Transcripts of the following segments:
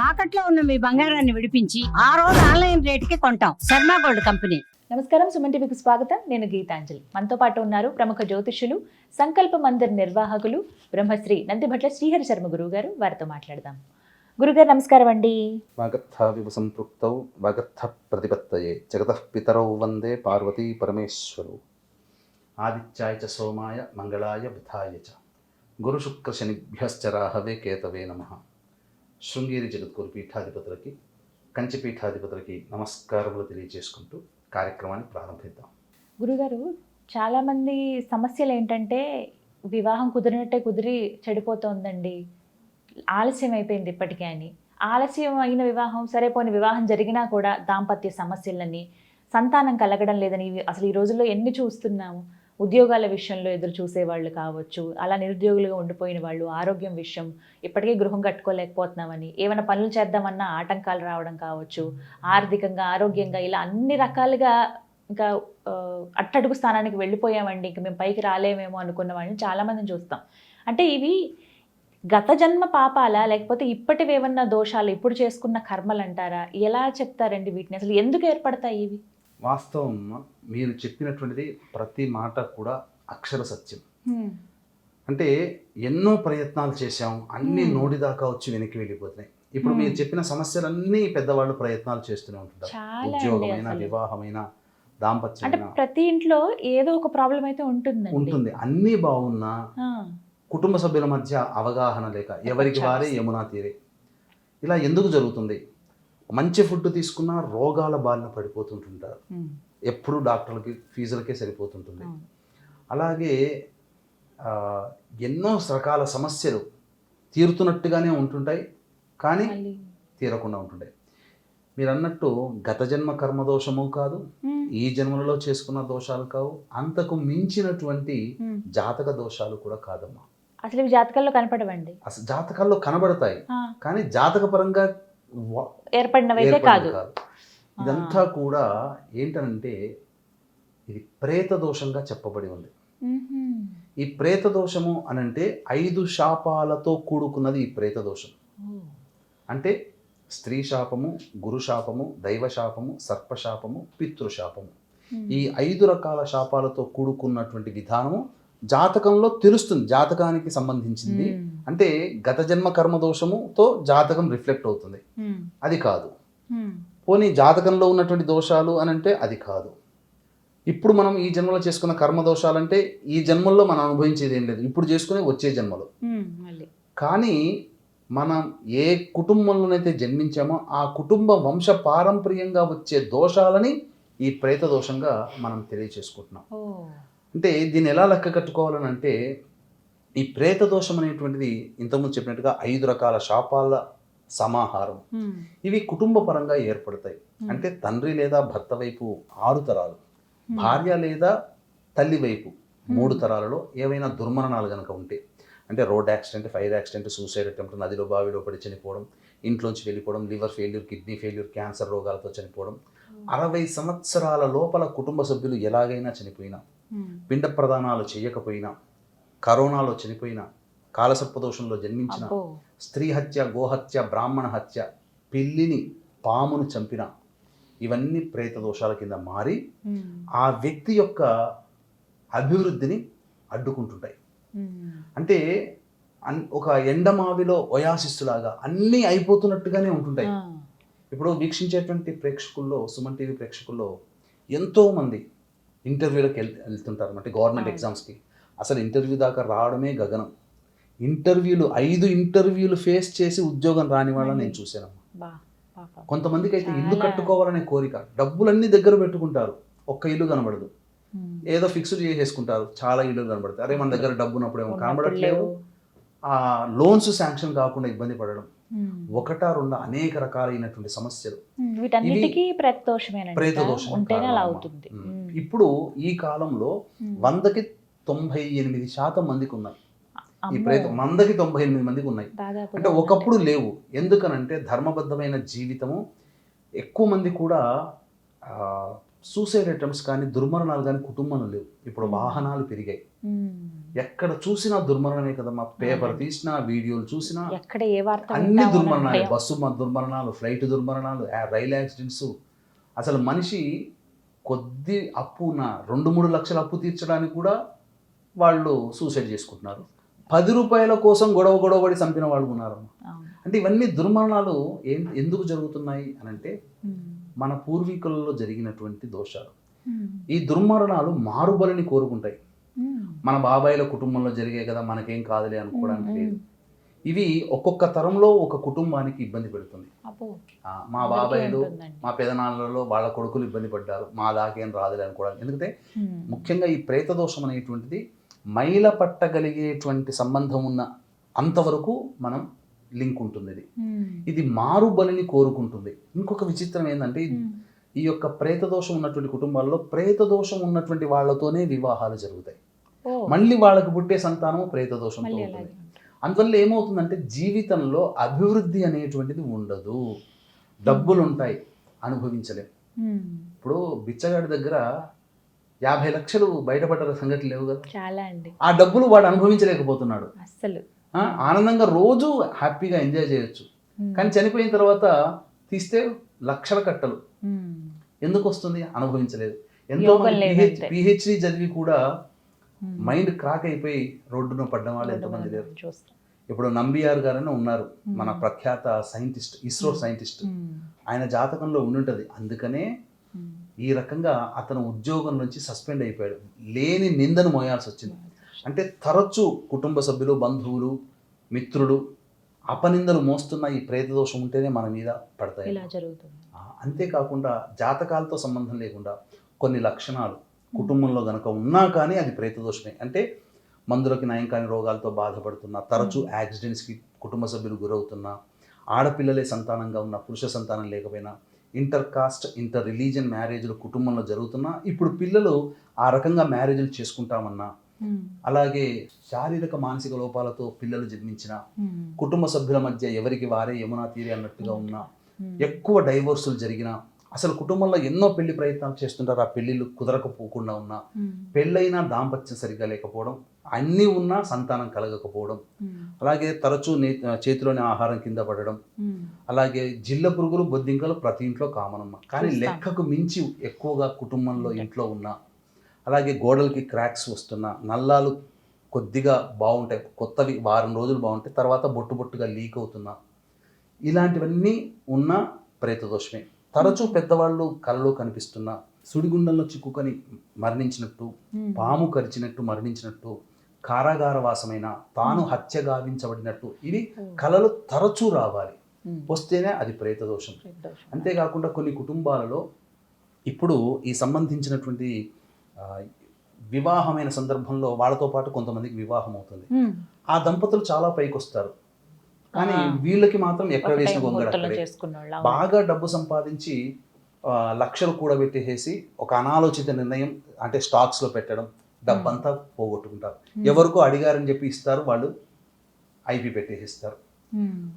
తాకట్లో ఉన్న మీ బంగారాన్ని విడిపించి ఆ రోజు ఆన్లైన్ రేటుకి కొంటాం. Sharma gold company. నమస్కారం సుమన్ టీవీకి స్వాగతం. నేను గీతాంజలి. మనతో పాటు ఉన్నారు ప్రముఖ జ్యోతిష్యులు సంకల్ప మందిర్ నిర్వాహకులు బ్రహ్మశ్రీ నందిభట్ల శ్రీహరి శర్మ గురువు గారు వారితో మాట్లాడదాం. గురుగారు నమస్కారం అండి. వాగర్థావివ సంపృక్తౌ వాగర్థ ప్రతిపత్తయే. జగతః పితరౌ వందే పార్వతీ పరమేశ్వరౌ. ఆదిత్యాయ చ సోమాయ మంగళాయ బుధాయ చ. గురుశుక్రశనిభ్యశ్చ రాహవే కేతవే నమ. శృంగేరి జగద్గురు పీఠాధిపతులకి కంచి పీఠాధిపతులకి నమస్కారములు తెలియజేసుకుంటూ కార్యక్రమాన్ని ప్రారంభిద్దాం. గురుగారు చాలామంది సమస్యలు ఏంటంటే వివాహం కుదిరినట్టే కుదిరి చెడిపోతోందండి. ఆలస్యం అయిపోయింది ఇప్పటికే అని. ఆలస్యం అయిన వివాహం సరే పోని వివాహం జరిగినా కూడా దాంపత్య సమస్యలని సంతానం కలగడం లేదని అసలు ఈ రోజుల్లో ఎన్ని చూస్తున్నాము? ఉద్యోగాల విషయంలో ఎదురు చూసేవాళ్ళు కావచ్చు అలా నిరుద్యోగులుగా ఉండిపోయిన వాళ్ళు ఆరోగ్యం విషయం ఇప్పటికే గృహం కట్టుకోలేకపోతున్నామని ఏమైనా పనులు చేద్దామన్నా ఆటంకాలు రావడం కావచ్చు ఆర్థికంగా ఆరోగ్యంగా ఇలా అన్ని రకాలుగా ఇంకా అట్టడుగు స్థానానికి వెళ్ళిపోయామండి. ఇంక మేము పైకి రాలేమేమో అనుకున్న వాళ్ళని చాలామందిని చూస్తాం. అంటే ఇవి గత జన్మ పాపాలా లేకపోతే ఇప్పటివేమన్నా దోషాలు ఇప్పుడు చేసుకున్న కర్మలు అంటారా ఎలా చెప్తారండి వీటిని? అసలు ఎందుకు ఏర్పడతాయి ఇవి? వాస్తవం మీరు చెప్పినటువంటిది ప్రతి మాట కూడా అక్షర సత్యం. అంటే ఎన్నో ప్రయత్నాలు చేశాం అన్ని. నోటి దాకా వచ్చి వెనక్కి వెళ్ళిపోతున్నాయి. ఇప్పుడు. మీరు చెప్పిన సమస్యలన్నీ పెద్దవాళ్ళు ప్రయత్నాలు చేస్తూనే అండి ఉద్యోగమైన. వివాహమైన అంటే దాంపత్యమైన ప్రతి ఇంట్లో ఏదో ఒక ప్రాబ్లం అయితే ఉంటుందండి. ఉంటుంది. అన్నీ బాగున్నా కుటుంబ సభ్యుల మధ్య అవగాహన లేక ఎవరికి వారే యమునా తీరే. ఇలా ఎందుకు జరుగుతుంది? మంచి ఫుడ్ తీసుకున్నా రోగాల బారిన పడిపోతుంటుంటారు. ఎప్పుడు డాక్టర్లకి ఫీజులకే సరిపోతుంటుంది. అలాగే ఎన్నో రకాల సమస్యలు తీరుతున్నట్టుగానే ఉంటుంటాయి కానీ తీరకుండా ఉంటుంటాయి. మీరు అన్నట్టు గత జన్మ కర్మ దోషము కాదు ఈ జన్మలలో చేసుకున్న దోషాలు కావు అంతకు మించినటువంటి. జాతక దోషాలు కూడా కాదమ్మా. అసలు జాతకాల్లో కనపడవండి. అసలు జాతకాల్లో కనబడతాయి. కానీ జాతక పరంగా ఏర్పడినవైతే ఏర్పడినవి కాదు ఇదంతా కూడా ఏంటనంటే ఇది ప్రేత దోషంగా చెప్పబడి ఉంది. ఈ ప్రేత దోషము అనంటే ఐదు శాపాలతో కూడుకున్నది ఈ ప్రేత దోషం. అంటే స్త్రీ శాపము గురు శాపము దైవ శాపము సర్పశాపము పితృశాపము. ఈ ఐదు రకాల శాపాలతో కూడుకున్నటువంటి విధానము జాతకంలో తెలుస్తుంది జాతకానికి సంబంధించింది. అంటే గత జన్మ కర్మ దోషముతో జాతకం రిఫ్లెక్ట్ అవుతుంది. అది కాదు. పోనీ జాతకంలో ఉన్నటువంటి దోషాలు అని అంటే అది కాదు. ఇప్పుడు మనం ఈ జన్మలో చేసుకున్న కర్మ దోషాలంటే ఈ జన్మల్లో మనం అనుభవించేది ఏం లేదు. ఇప్పుడు చేసుకునే వచ్చే జన్మలో. కానీ మనం ఏ కుటుంబంలోనైతే జన్మించామో ఆ కుటుంబ వంశ పారంపర్యంగా వచ్చే దోషాలని ఈ ప్రేత దోషంగా మనం తెలియచేసుకుంటున్నాం. అంటే దీన్ని ఎలా లెక్క కట్టుకోవాలని అంటే ఈ ప్రేత దోషం అనేటువంటిది ఇంతకుముందు చెప్పినట్టుగా ఐదు రకాల శాపాల సమాహారం. ఇవి కుటుంబ పరంగా ఏర్పడతాయి. అంటే తండ్రి లేదా భర్త వైపు ఆరు తరాలు భార్య లేదా తల్లి వైపు మూడు తరాలలో ఏవైనా దుర్మరణాలు కనుక ఉంటే అంటే road accident fire accident suicide attempt నదిలో బావిలో పడి చనిపోవడం ఇంట్లోంచి వెళ్ళిపోవడం liver failure kidney failure cancer రోగాలతో చనిపోవడం అరవై సంవత్సరాల లోపల కుటుంబ సభ్యులు ఎలాగైనా చనిపోయినా. పిండ ప్రదానాలు చేయకపోయినా కరోనాలో చనిపోయినా కాలసర్పదోషంలో జన్మించిన స్త్రీ హత్య గోహత్య బ్రాహ్మణ హత్య పిల్లిని పామును చంపిన ఇవన్నీ ప్రేత దోషాల కింద మారి ఉమ్. ఆ వ్యక్తి యొక్క అభివృద్ధిని అడ్డుకుంటుంటాయి ఉమ్. అంటే ఒక ఎండమావిలో ఒయాసిస్సులాగా అన్నీ అయిపోతున్నట్టుగానే ఉంటుంటాయి. ఇప్పుడు వీక్షించేటువంటి ప్రేక్షకుల్లో సుమన్ టీవీ ప్రేక్షకుల్లో ఎంతోమంది ఇంటర్వ్యూలకు వెళ్ వెళ్తుంటారు అంటే గవర్నమెంట్. ఎగ్జామ్స్కి అసలు ఇంటర్వ్యూ దాకా రావడమే గగనం ఇంటర్వ్యూలు ఐదు ఇంటర్వ్యూలు ఫేస్ చేసి ఉద్యోగం రాని వాళ్ళని నేను చూశాను బా పాపం. కొంతమందికి అయితే ఇల్లు. కట్టుకోవాలనే కోరిక డబ్బులన్నీ దగ్గర పెట్టుకుంటారు ఒక్క ఇల్లు కనబడదు. ఏదో ఫిక్స్డ్ చేసేసుకుంటారు చాలా ఇల్లు కనబడతాయి అరే మన దగ్గర డబ్బు ఉన్నప్పుడు ఏమో ఉన్నప్పుడు కనబడట్లేవు లేవు. ఆ లోన్స్ శాంక్షన్ కాకుండా ఇబ్బంది పడడం. ఒకటా రెండు అనేక రకాలైనటువంటి సమస్యలు. వీటన్నిటికీ ప్రేత దోషం ఉంటేనే అలా ఇప్పుడు ఈ కాలంలో. వందకి తొంభై ఎనిమిది శాతం మందికి ఉన్నాయి ఈ. ప్రేత వందకి తొంభై ఎనిమిది మందికి ఉన్నాయి అంటే ఒకప్పుడు లేవు ఎందుకనంటే ధర్మబద్ధమైన జీవితము ఎక్కువ మంది కూడా సూసైడ్ అటెంప్ట్స్ కానీ దుర్మరణాలు కానీ కుటుంబంలో లేవు ఇప్పుడు. వాహనాలు పెరిగాయి. ఎక్కడ చూసినా దుర్మరణమే కదమ్మా పేపర్ తీసినా వీడియోలు చూసినా ఎక్కడ ఏ వార్త అన్ని దుర్మరణాలు. బస్సు మ- దుర్మరణాలు ఫ్లైట్ దుర్మరణాలు రైలు యాక్సిడెంట్స్ అసలు మనిషి కొద్ది అప్పు ఉన్న రెండు మూడు లక్షల అప్పు తీర్చడానికి కూడా వాళ్ళు సూసైడ్ చేసుకుంటున్నారు పది రూపాయల కోసం గొడవ గొడవ పడి చంపిన వాళ్ళు ఉన్నారు. అంటే ఇవన్నీ దుర్మరణాలు ఏం ఎందుకు జరుగుతున్నాయి అని అంటే. మన పూర్వీకులలో జరిగినటువంటి దోషాలు. ఈ దుర్మరణాలు మారుబలిని కోరుకుంటాయి. మన బాబాయిల కుటుంబంలో జరిగే కదా మనకేం కాదులే అనుకోవడానికి లేదు ఇవి ఒక్కొక్క తరంలో ఒక కుటుంబానికి ఇబ్బంది పెడుతుంది. మా బాబాయిలు. మా పెదనాన్నలలో వాళ్ళ కొడుకులు ఇబ్బంది పడ్డారు. మా దాకేం రాదులే అనుకోవడానికి ఎందుకంటే. ముఖ్యంగా ఈ ప్రేత దోషం అనేటువంటిది మైల పట్టగలిగేటువంటి సంబంధం ఉన్న అంతవరకు మనం లింక్ ఉంటుంది ఇది. ఇది మారు బలిని కోరుకుంటుంది. ఇంకొక విచిత్రం ఏంటంటే ఈ- యొక్క ప్రేత దోషం ఉన్నటువంటి కుటుంబాల్లో ప్రేత దోషం ఉన్నటువంటి వాళ్ళతోనే వివాహాలు జరుగుతాయి. మళ్ళీ వాళ్ళకి పుట్టే సంతానం ప్రేత దోషంతో ఉంటుంది. అందువల్ల ఏమవుతుందంటే జీవితంలో అభివృద్ధి అనేటువంటిది ఉండదు డబ్బులు ఉంటాయి అనుభవించలేం ఉమ్. ఇప్పుడు బిచ్చగాడి దగ్గర యాభై లక్షలు బయటపడ్డ సంగతి లేవు కదా చాలా అండి ఆ డబ్బులు వాడు అనుభవించలేకపోతున్నాడు అస్సలు ఆ, ఆనందంగా రోజు హ్యాపీగా ఎంజాయ్ చేయొచ్చు. కానీ చనిపోయిన తర్వాత తీస్తే లక్షల కట్టలు. ఎందుకు వస్తుంది అనుభవించలేదు ఎంతో. పిహెచ్డి చదివి కూడా. మైండ్ క్రాక్ అయిపోయి రోడ్డున పడ్డ వాళ్ళు ఎంతమంది లేరు? ఇప్పుడు నంబియార్ గారని ఉన్నారు Hmm. మన ప్రఖ్యాత సైంటిస్ట్ ఇస్రో సైంటిస్ట్. ఉమ్. ఆయన జాతకంలో ఉండుంటది అందుకనే. ఈ రకంగా అతను ఉద్యోగం నుంచి సస్పెండ్ అయిపోయాడు. లేని నిందను మోయాల్సి వచ్చింది. అంటే తరచూ కుటుంబ సభ్యులు బంధువులు మిత్రులు అపనిందలు మోస్తున్న ఈ ప్రేత దోషం ఉంటేనే మన మీద పడతాయి. అంతేకాకుండా జాతకాలతో సంబంధం లేకుండా కొన్ని లక్షణాలు కుటుంబంలో గనక ఉన్నా కానీ అది ప్రేత దోషమే అంటే మందులకి నయం కాని రోగాలతో బాధపడుతున్న తరచూ యాక్సిడెంట్స్కి కుటుంబ సభ్యులు గురవుతున్నా ఆడపిల్లలే సంతానంగా ఉన్న పురుష సంతానం లేకపోయినా ఇంటర్ కాస్ట్ ఇంటర్ రిలీజియన్ మ్యారేజ్లు కుటుంబంలో జరుగుతున్నా ఇప్పుడు పిల్లలు ఆ రకంగా మ్యారేజ్లు చేసుకుంటామన్నా. అలాగే శారీరక మానసిక లోపాలతో పిల్లలు జన్మించిన. కుటుంబ సభ్యుల మధ్య ఎవరికి వారే యమునా తీరి అన్నట్టుగా ఉన్నా. ఎక్కువ డైవోర్సులు జరిగిన అసలు కుటుంబంలో ఎన్నో పెళ్ళి ప్రయత్నాలు చేస్తుంటారు ఆ పెళ్ళిళ్ళు కుదరకపోకుండా ఉన్నా. పెళ్ళైనా దాంపత్యం సరిగ్గా లేకపోవడం అన్నీ ఉన్నా సంతానం కలగకపోవడం. అలాగే తరచూ చేతిలోని ఆహారం కింద పడడం. అలాగే జిల్ల పురుగులు బొద్దింకలు ప్రతి ఇంట్లో కామనమ్మ కానీ. లెక్కకు మించి ఎక్కువగా కుటుంబంలో ఇంట్లో ఉన్న అలాగే గోడలకి క్రాక్స్ వస్తున్నా నల్లాలు కొద్దిగా బాగుంటాయి కొత్తవి వారం రోజులు బాగుంటాయి తర్వాత బొట్టు బొట్టుగా లీక్ అవుతున్నా ఇలాంటివన్నీ ఉన్న ప్రేతదోషమే తరచూ పెద్దవాళ్ళు కలలో కనిపిస్తున్న సుడిగుండంలో చిక్కుకొని మరణించినట్టు. పాము కరిచినట్టు మరణించినట్టు కారాగార వాసమైన తాను హత్య గావించబడినట్టు ఇవి కలలు తరచూ రావాలి. వస్తేనే అది ప్రేత దోషం. అంతేకాకుండా కొన్ని కుటుంబాలలో ఇప్పుడు ఈ సంబంధించినటువంటి వివాహమైన సందర్భంలో వాళ్ళతో పాటు కొంతమందికి వివాహం అవుతుంది. ఆ దంపతులు చాలా పైకి వస్తారు కానీ. వీళ్ళకి మాత్రం ఎక్కడ వేసిన. చేసుకున్నోళ్ళ బాగా డబ్బు సంపాదించి లక్షలు కూడా పెట్టేసి ఒక అనాలోచిత నిర్ణయం అంటే స్టాక్స్లో పెట్టడం డబ్బంతా పోగొట్టుకుంటారు. ఎవరికో అడిగారని చెప్పి ఇస్తారు వాళ్ళు ఐపీ పెట్టేసిస్తారు.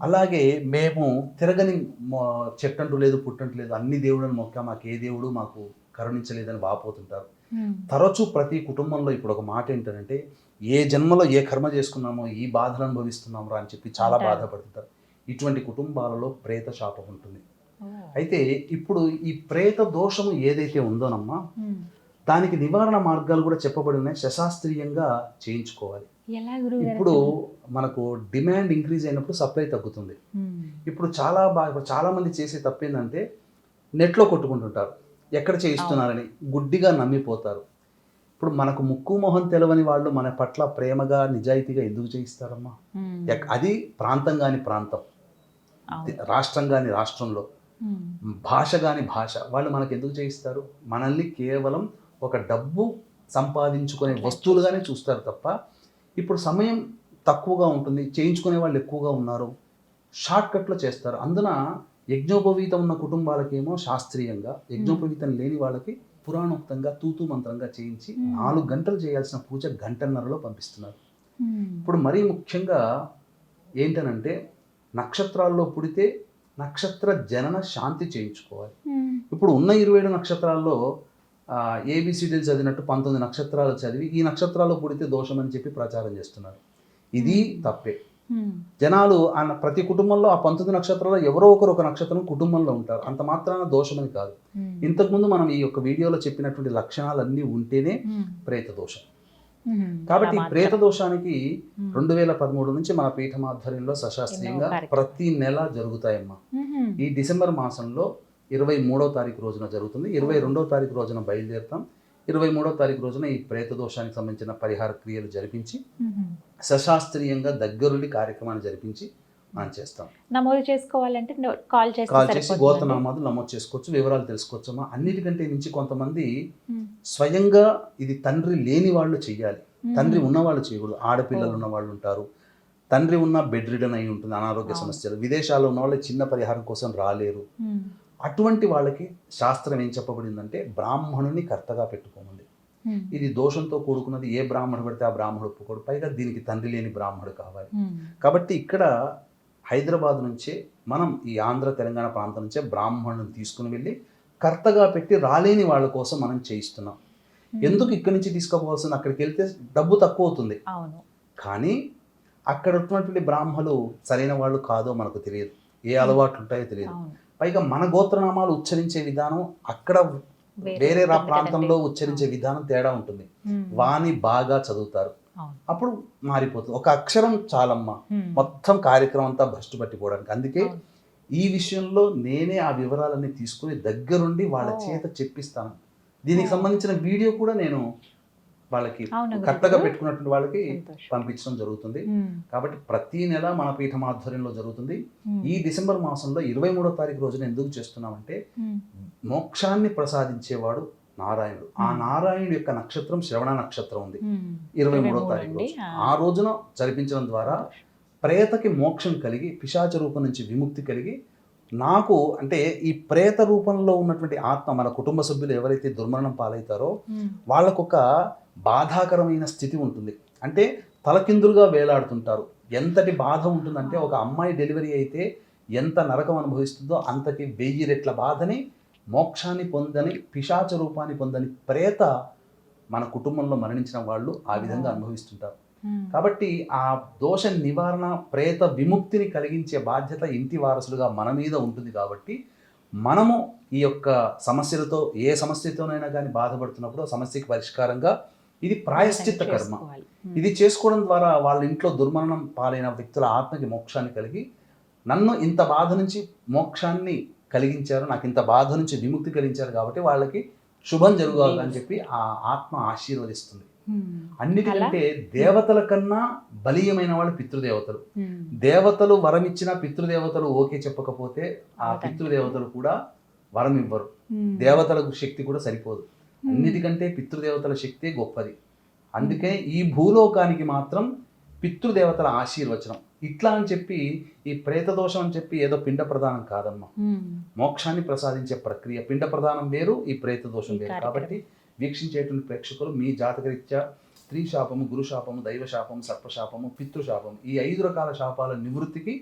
అలాగే మేము తిరగని చెట్టంటూ లేదు పుట్టంటూ లేదు అన్ని దేవుళ్ళని మొక్క మాకు ఏ దేవుడు మాకు కరుణించలేదని వాపోతుంటారు. తరచూ ప్రతి కుటుంబంలో ఇప్పుడు ఒక మాట ఏంటంటే ఏ జన్మలో ఏ కర్మ చేసుకున్నామో ఈ బాధలు అనుభవిస్తున్నామో అని చెప్పి చాలా. బాధపడుతుంటారు. ఇటువంటి కుటుంబాలలో ప్రేత శాపం ఉంటుంది. అయితే ఇప్పుడు ఈ ప్రేత దోషము ఏదైతే ఉందోనమ్మా దానికి నివారణ మార్గాలు కూడా చెప్పబడి ఉన్నాయి. శశాస్త్రీయంగా చేయించుకోవాలి. ఇప్పుడు మనకు డిమాండ్ ఇంక్రీజ్ అయినప్పుడు సప్లై తగ్గుతుంది. ఇప్పుడు చాలా బాగా చాలా మంది చేసే తప్పు ఏంటంటే నెట్లో కొట్టుకుంటుంటారు. ఎక్కడ చేయిస్తున్నారని గుడ్డిగా నమ్మిపోతారు. ఇప్పుడు మనకు ముక్కు మొహం తెలవని వాళ్ళు మన పట్ల ప్రేమగా నిజాయితీగా ఎందుకు చేయిస్తారమ్మా? అది ప్రాంతం కాని ప్రాంతం. రాష్ట్రం కాని రాష్ట్రంలో. భాష కాని భాష. వాళ్ళు మనకు ఎందుకు చేయిస్తారు? మనల్ని కేవలం ఒక డబ్బు సంపాదించుకునే వస్తువులుగానే చూస్తారు తప్ప ఇప్పుడు సమయం తక్కువగా ఉంటుంది చేయించుకునే వాళ్ళు ఎక్కువగా ఉన్నారు షార్ట్ కట్లో చేస్తారు. అందున యజ్ఞోపవీతం ఉన్న కుటుంబాలకేమో శాస్త్రీయంగా యజ్ఞోపవీతం లేని వాళ్ళకి పురాణోక్తంగా తూతూ మంత్రంగా చేయించి. నాలుగు గంటలు చేయాల్సిన పూజ గంటన్నరలో పంపిస్తున్నారు. ఇప్పుడు మరీ ముఖ్యంగా ఏంటనంటే నక్షత్రాల్లో పుడితే నక్షత్ర జనన శాంతి చేయించుకోవాలి. ఇప్పుడు ఉన్న ఇరవై ఏడు నక్షత్రాల్లో ఏబిసిడీలు చదివినట్టు పంతొమ్మిది నక్షత్రాలు చదివి ఈ నక్షత్రాలు పుడితే దోషం అని చెప్పి ప్రచారం చేస్తున్నారు. ఇది తప్పే. జనాలు ఆ ప్రతి కుటుంబంలో ఆ పంతొమ్మిది నక్షత్రాల్లో ఎవరో ఒకరు ఒక నక్షత్రం కుటుంబంలో ఉంటారు. అంత మాత్రాన దోషమని కాదు. ఉమ్, ఇంతకుముందు మనం ఈ యొక్క వీడియోలో చెప్పినటువంటి లక్షణాలన్నీ ఉంటేనే ఉమ్, ప్రేత దోషం. కాబట్టి ప్రేత. దోషానికి రెండు వేల పదమూడు నుంచి మన పీఠం ఆధ్వర్యంలో సశాస్త్రీయంగా. ప్రతి నెల జరుగుతాయమ్మా. ఈ డిసెంబర్ మాసంలో ఇరవై మూడో తారీఖు రోజున జరుగుతుంది. ఇరవై రెండో తారీఖు రోజున బయలుదేరుతాం. ఇరవై మూడో తారీఖు రోజున ఈ ప్రేత దోషానికి సంబంధించిన పరిహార క్రియలు జరిపించి. సశాస్త్రీయంగా దగ్గరుండి కార్యక్రమాన్ని జరిపించి మనం చేస్తాం. నమోదు చేసుకోవాలంటే కాల్ చేస్తే కాల్ చేసి సరిపోతుందండి? గోతనామాలు నమోదు చేసుకోవచ్చు వివరాలు తెలుసుకోవచ్చమ్మా. అన్నిటికంటే మించి కొంతమంది స్వయంగా ఇది తండ్రి లేని వాళ్ళు చెయ్యాలి. తండ్రి ఉన్నవాళ్ళు చేయకూడదు. ఆడపిల్లలు ఉన్న వాళ్ళు ఉంటారు. తండ్రి ఉన్న బెడ్ రిడన్ అయి ఉంటుంది అనారోగ్య. సమస్యలు. విదేశాల్లో ఉన్న వాళ్ళు చిన్న పరిహారం కోసం రాలేరు. అటువంటి వాళ్ళకి శాస్త్రం ఏం చెప్పబడిందంటే బ్రాహ్మణుని కర్తగా పెట్టుకోమంది ఉమ్, ఇది దోషంతో కూడుకున్నది ఏ బ్రాహ్మణుడు పడితే ఆ బ్రాహ్మణుడు ఒప్పుకోడు. పైగా దీనికి తండ్రి లేని బ్రాహ్మణుడు కావాలి. కాబట్టి ఇక్కడ హైదరాబాద్ నుంచే మనం ఈ ఆంధ్ర తెలంగాణ ప్రాంతం నుంచే బ్రాహ్మణుని తీసుకుని వెళ్ళి కర్తగా పెట్టి రాలేని వాళ్ళ కోసం మనం చేయిస్తున్నాం. ఎందుకు ఇక్కడి నుంచి తీసుకోవాల్సింది? అక్కడికి వెళ్తే డబ్బు తక్కువ అవుతుంది. కానీ అక్కడ ఉన్నటువంటి బ్రాహ్మలు సరైన వాళ్ళు కాదో మనకు తెలియదు. ఏ అలవాట్లు ఉంటాయో తెలియదు. పైగా మన గోత్రనామాలు ఉచ్చరించే విధానం అక్కడ వేరే ప్రాంతంలో. ఉచ్చరించే విధానం తేడా ఉంటుంది. వాణి బాగా చదువుతారు. అప్పుడు మారిపోతుంది. ఒక అక్షరం చాలమ్మా. మొత్తం కార్యక్రమం అంతా భ్రష్టు పట్టిపోవడానికి. అందుకే. ఈ విషయంలో నేనే ఆ వివరాలన్నీ తీసుకుని దగ్గరుండి వాళ్ళ. చేత చెప్పిస్తాను. దీనికి. సంబంధించిన వీడియో కూడా నేను వాళ్ళకి గురుగారు. పెట్టుకున్నటువంటి వాళ్ళకి. పంపించడం జరుగుతుంది. కాబట్టి ప్రతి నెల మన పీఠం ఆధ్వర్యంలో జరుగుతుంది. ఈ డిసెంబర్ మాసంలో ఇరవై మూడో తారీఖు రోజున ఎందుకు చేస్తున్నామంటే మోక్షాన్ని ప్రసాదించేవాడు నారాయణుడు. ఆ. నారాయణుడి యొక్క నక్షత్రం శ్రవణ నక్షత్రం ఉంది. ఇరవై మూడో 23 తారీఖు ఆ. రోజున జరిపించడం ద్వారా ప్రేతకి మోక్షం కలిగి పిశాచ రూపం నుంచి విముక్తి కలిగి నాకు అంటే ఈ ప్రేత రూపంలో ఉన్నటువంటి ఆత్మ మన కుటుంబ సభ్యులు ఎవరైతే దుర్మరణం పాలవుతారో వాళ్ళకొక బాధాకరమైన స్థితి ఉంటుంది. అంటే తలకిందులుగా వేలాడుతుంటారు. ఎంతటి బాధ ఉంటుందంటే ఒక అమ్మాయి డెలివరీ అయితే ఎంత నరకం అనుభవిస్తుందో అంతకి వెయ్యి రెట్ల బాధని మోక్షాన్ని పొందని పిశాచ రూపాన్ని పొందని ప్రేత మన కుటుంబంలో మరణించిన వాళ్ళు ఆ విధంగా అనుభవిస్తుంటారు. కాబట్టి ఆ దోష నివారణ ప్రేత విముక్తిని కలిగించే బాధ్యత ఇంటి వారసులుగా మన మీద ఉంటుంది కాబట్టి మనము ఈ యొక్క సమస్యలతో ఏ సమస్యతోనైనా కానీ బాధపడుతున్నప్పుడు సమస్యకి పరిష్కారంగా ఇది ప్రాయశ్చిత్త కర్మ. ఉమ్, ఇది చేసుకోవడం ద్వారా వాళ్ళ ఇంట్లో దుర్మరణం పాలైన వ్యక్తుల ఆత్మకి మోక్షాన్ని కలిగి నన్ను ఇంత బాధ నుంచి మోక్షాన్ని కలిగించారు నాకు ఇంత బాధ నుంచి విముక్తి కలిగించారు కాబట్టి వాళ్ళకి శుభం జరగాలి అని చెప్పి ఆ ఆత్మ ఆశీర్వదిస్తుంది. ఉమ్, అన్నిటికంటే దేవతల కన్నా బలీయమైన వాళ్ళు పితృదేవతలు. ఉమ్, దేవతలు వరం ఇచ్చిన పితృదేవతలు ఓకే చెప్పకపోతే ఆ. పితృదేవతలు కూడా వరం ఇవ్వరు. దేవతలకు శక్తి కూడా సరిపోదు. అన్నిటికంటే పితృదేవతల శక్తి గొప్పది. అందుకే ఈ భూలోకానికి మాత్రం పితృదేవతల ఆశీర్వచనం. ఇట్లా అని చెప్పి ఈ ప్రేత దోషం అని చెప్పి ఏదో పిండ ప్రదానం కాదమ్మా. ఉమ్, మోక్షాన్ని ప్రసాదించే ప్రక్రియ. పిండ ప్రదానం వేరు ఈ ప్రేత దోషం ఈ వేరు. కాబట్టి వీక్షించేటువంటి ప్రేక్షకులు మీ జాతకరీత్యా స్త్రీ శాపము గురు శాపము దైవ శాపము సర్పశాపము పితృశాపము ఈ ఐదు రకాల శాపాల నివృత్తికి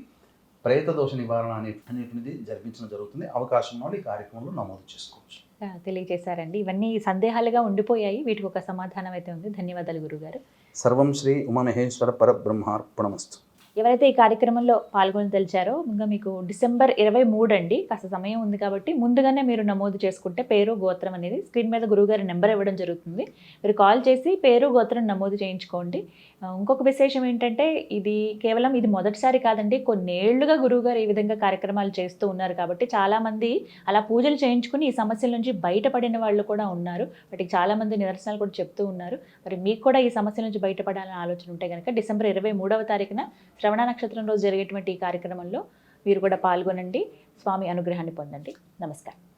ప్రేత దోష నివారణ అనే అనేటువంటిది జరిపించడం జరుగుతుంది. అవకాశం ఉన్న వాళ్ళు ఈ కార్యక్రమంలో నమోదు చేసుకోవచ్చు. తెలియజేశారండి. ఇవన్నీ సందేహాలుగా ఉండిపోయాయి. వీటికి ఒక సమాధానం అయితే ఉంది. ధన్యవాదాలు గురుగారు. సర్వం శ్రీ ఉమామహేశ్వర పరబ్రహ్మార్పణమస్తు. ఎవరైతే ఈ కార్యక్రమంలో పాల్గొని తెలిచారో ఇంకా మీకు డిసెంబర్ ఇరవై మూడు అండి. కాస్త సమయం ఉంది కాబట్టి ముందుగానే మీరు నమోదు చేసుకుంటే పేరు గోత్రం అనేది స్క్రీన్ మీద గురువుగారి నెంబర్ ఇవ్వడం జరుగుతుంది. మీరు కాల్ చేసి పేరు గోత్రం నమోదు చేయించుకోండి. ఇంకొక విశేషం ఏంటంటే ఇది కేవలం ఇది మొదటిసారి కాదండి కొన్నేళ్ళుగా గురువుగారు ఈ విధంగా కార్యక్రమాలు చేస్తూ ఉన్నారు కాబట్టి చాలామంది అలా పూజలు చేయించుకుని ఈ సమస్యల నుంచి బయటపడిన వాళ్ళు కూడా ఉన్నారు. వాటికి చాలామంది నిదర్శనాలు కూడా చెప్తూ ఉన్నారు. మరి మీకు కూడా ఈ సమస్యల నుంచి బయటపడాలని ఆలోచన ఉంటే కనుక డిసెంబర్ ఇరవై మూడవ తారీఖున శ్రవణ నక్షత్రం రోజు జరిగేటువంటి ఈ కార్యక్రమంలో మీరు కూడా పాల్గొనండి. స్వామి అనుగ్రహాన్ని పొందండి. నమస్కారం.